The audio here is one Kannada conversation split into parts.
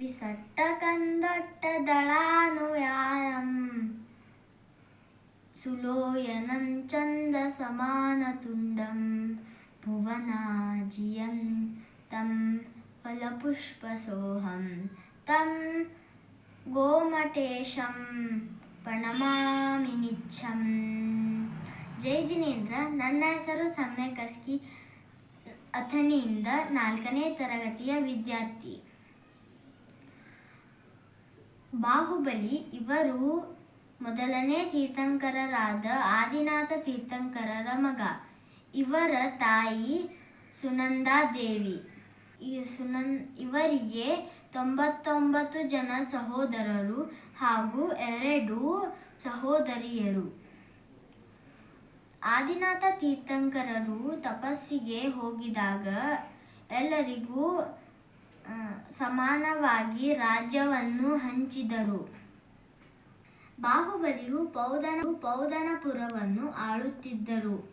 വിസട്ട കന്തൊട്ടദളാനു യാനം സുലോയനം ചന്ദ സമാനതുണ്ടം ഭുവനാജിയം തം ഫലപുഷ്പസോഹം തം గోమటేశం ప్ರಣమామినిచ్చం ಜೈ ಜಿನೇಂದ್ರ ನನ್ನ ಹೆಸರು ಸಮ್ಯಕಸ್ಕಿ ಅಥಣಿಯಿಂದ ನಾಲ್ಕನೇ ತರಗತಿಯ ವಿದ್ಯಾರ್ಥಿ ಬಾಹುಬಲಿ ಇವರು ಮೊದಲನೇ ತೀರ್ಥಂಕರರಾದ ಆದಿನಾಥ ತೀರ್ಥಂಕರರ ಮಗ. ಇವರ ತಾಯಿ ಸುನಂದಾದೇವಿ ಈ ಸುನನ್ ಇವರಿಗೆ ತೊಂಬತ್ತೊಂಬತ್ತು ಜನ ಸಹೋದರರು ಹಾಗೂ ಎರಡು ಸಹೋದರಿಯರು. ಆದಿನಾಥ ತೀರ್ಥಂಕರರು ತಪಸ್ಸಿಗೆ ಹೋಗಿದಾಗ ಎಲ್ಲರಿಗೂ ಸಮಾನವಾಗಿ ರಾಜ್ಯವನ್ನು ಹಂಚಿದರು. ಬಾಹುಬಲಿಯು ಪೌದನ, ಪೌದನಪುರವನ್ನು ಆಳುತ್ತಿದ್ದರು.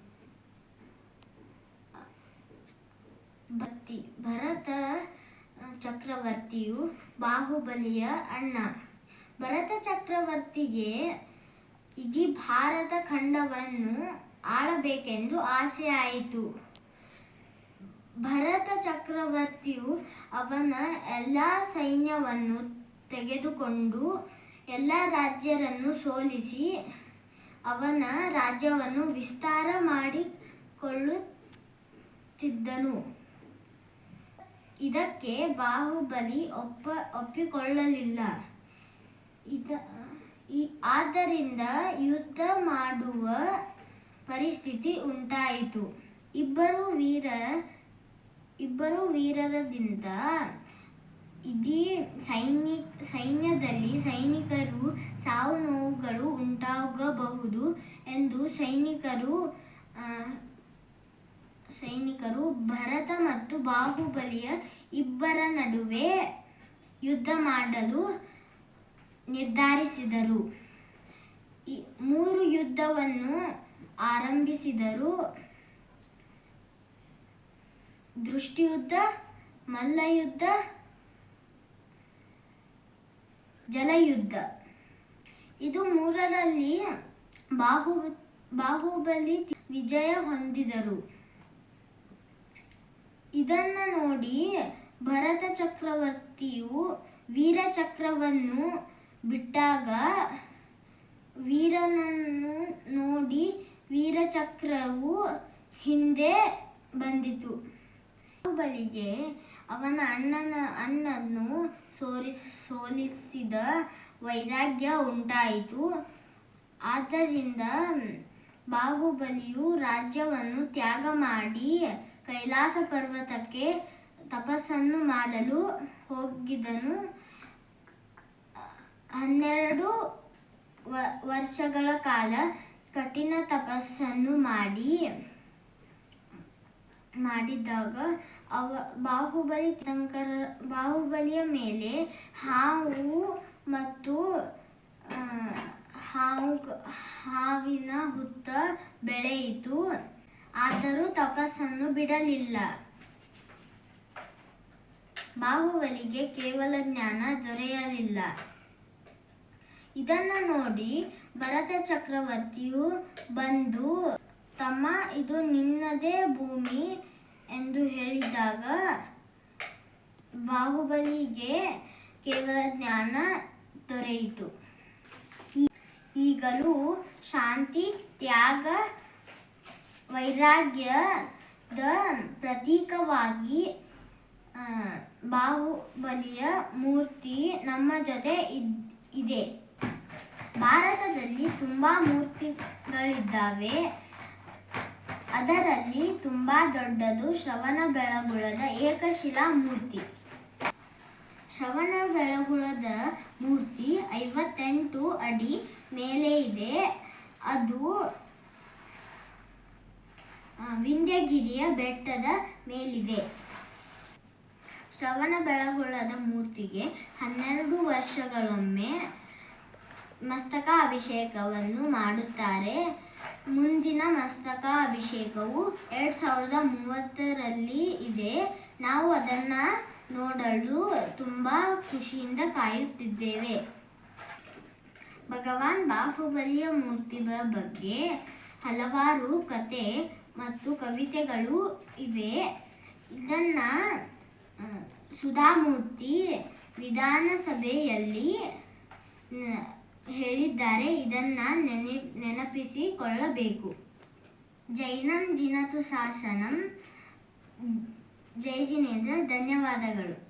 ಭಕ್ತಿ ಭರತ ಚಕ್ರವರ್ತಿಯು ಬಾಹುಬಲಿಯ ಅಣ್ಣ. ಭರತ ಚಕ್ರವರ್ತಿಗೆ ಇಡೀ ಭಾರತ ಖಂಡವನ್ನು ಆಳಬೇಕೆಂದು ಆಸೆ ಆಯಿತು ಭರತ ಚಕ್ರವರ್ತಿಯು ಅವನ ಎಲ್ಲ ಸೈನ್ಯವನ್ನು ತೆಗೆದುಕೊಂಡು ಎಲ್ಲ ರಾಜ್ಯರನ್ನು ಸೋಲಿಸಿ ಅವನ ರಾಜ್ಯವನ್ನು ವಿಸ್ತಾರ ಮಾಡಿಕೊಳ್ಳುತ್ತಿದ್ದನು. ಇದಕ್ಕೆ ಬಾಹುಬಲಿ ಒಪ್ಪ, ಒಪ್ಪಿಕೊಳ್ಳಲಿಲ್ಲ. ಇದ ಆದ್ದರಿಂದ ಯುದ್ಧ ಮಾಡುವ ಪರಿಸ್ಥಿತಿ ಉಂಟಾಯಿತು. ಇಬ್ಬರು ವೀರ ಇಬ್ಬರು ವೀರರದಿಂದ ಇಡೀ ಸೈನಿಕ ಸೈನ್ಯದಲ್ಲಿ ಸೈನಿಕರು ಸಾವು ನೋವುಗಳು ಉಂಟಾಗಬಹುದು ಎಂದು ಸೈನಿಕರು ಸೈನಿಕರು ಭರತ ಮತ್ತು ಬಾಹುಬಲಿಯ ಇಬ್ಬರ ನಡುವೆ ಯುದ್ಧ ಮಾಡಲು ನಿರ್ಧರಿಸಿದರು. ಮೂರು ಯುದ್ಧವನ್ನು ಆರಂಭಿಸಿದರು. ದೃಷ್ಟಿಯುದ್ಧ, ಮಲ್ಲಯುದ್ಧ, ಜಲಯುದ್ಧ. ಇದು ಮೂರರಲ್ಲಿ ಬಾಹು, ಬಾಹುಬಲಿ ವಿಜಯ ಹೊಂದಿದರು. ಇದನ್ನು ನೋಡಿ ಭರತ ಚಕ್ರವರ್ತಿಯು ವೀರಚಕ್ರವನ್ನು ಬಿಟ್ಟಾಗ ವೀರನನ್ನು ನೋಡಿ ವೀರಚಕ್ರವು ಹಿಂದೆ ಬಂದಿತು. ಬಾಹುಬಲಿಗೆ ಅವನ ಅಣ್ಣನ, ಅಣ್ಣನ್ನು ಸೋರಿಸ, ಸೋಲಿಸಿದ ವೈರಾಗ್ಯ ಉಂಟಾಯಿತು. ಆದ್ದರಿಂದ ಬಾಹುಬಲಿಯು ರಾಜ್ಯವನ್ನು ತ್ಯಾಗ ಮಾಡಿ ಕೈಲಾಸ ಪರ್ವತಕ್ಕೆ ತಪಸ್ಸನ್ನು ಮಾಡಲು ಹೋಗಿದನು. ಹನ್ನೆರಡು ವರ್ಷಗಳ ಕಾಲ ಕಠಿಣ ತಪಸ್ಸನ್ನು ಮಾಡಿ ಮಾಡಿದಾಗ ಅವ ಬಾಹುಬಲಿ ತಂಕರ ಬಾಹುಬಲಿಯ ಮೇಲೆ ಹಾವು ಮತ್ತು ಹಾವು, ಹಾವಿನ ಹುತ್ತ ಬೆಳೆಯಿತು. ಆದರೂ ತಪಸ್ಸನ್ನು ಬಿಡಲಿಲ್ಲ. ಬಾಹುಬಲಿಗೆ ಕೇವಲ ಜ್ಞಾನ ದೊರೆಯಲಿಲ್ಲ. ಇದನ್ನು ನೋಡಿ ಭರತ ಚಕ್ರವರ್ತಿಯು ಬಂದು ತಮ್ಮ ಇದು ನಿನ್ನದೇ ಭೂಮಿ ಎಂದು ಹೇಳಿದಾಗ ಬಾಹುಬಲಿಗೆ ಕೇವಲ ಜ್ಞಾನ ದೊರೆಯಿತು. ಈಗಲೂ ಶಾಂತಿ, ತ್ಯಾಗ, ವೈರಾಗ್ಯದ ಪ್ರತೀಕವಾಗಿ ಬಾಹುಬಲಿಯ ಮೂರ್ತಿ ನಮ್ಮ ಜೊತೆ ಇದೆ. ಭಾರತದಲ್ಲಿ ತುಂಬ ಮೂರ್ತಿಗಳಿದ್ದಾವೆ. ಅದರಲ್ಲಿ ತುಂಬ ದೊಡ್ಡದು ಶ್ರವಣ ಬೆಳಗುಳದ ಏಕಶಿಲಾ ಮೂರ್ತಿ. ಶ್ರವಣ ಬೆಳಗುಳದ ಮೂರ್ತಿ ಐವತ್ತೆಂಟು ಅಡಿ ಮೇಲೆ ಇದೆ. ಅದು ವಿಂಧ್ಯಗಿರಿಯ ಬೆಟ್ಟದ ಮೇಲಿದೆ. ಶ್ರವಣ ಬೆಳಗುಳದ ಮೂರ್ತಿಗೆ ಹನ್ನೆರಡು ವರ್ಷಗಳೊಮ್ಮೆ ಮಸ್ತಕ ಅಭಿಷೇಕವನ್ನು ಮಾಡುತ್ತಾರೆ. ಮುಂದಿನ ಮಸ್ತಕ ಅಭಿಷೇಕವು ಎರಡು ಸಾವಿರದ ಮೂವತ್ತರಲ್ಲಿ ಇದೆ. ನಾವು ಅದನ್ನು ನೋಡಲು ತುಂಬ ಖುಷಿಯಿಂದ ಕಾಯುತ್ತಿದ್ದೇವೆ. ಭಗವಾನ್ ಬಾಹುಬಲಿಯ ಮೂರ್ತಿ ಬಗ್ಗೆ ಹಲವಾರು ಕತೆ ಮತ್ತು ಕವಿತೆಗಳು ಇವೆ. ಇದನ್ನ ಸುಧಾಮೂರ್ತಿ ವಿಧಾನಸಭೆಯಲ್ಲಿ ಹೇಳಿದ್ದಾರೆ ಇದನ್ನ ನೆನೆ ನೆನಪಿಸಿಕೊಳ್ಳಬೇಕು. ಜೈನಂ ಜಿನತು ಶಾಸನಂ. ಜೈ ಜಿನೇಂದ್ರ ಧನ್ಯವಾದಗಳು.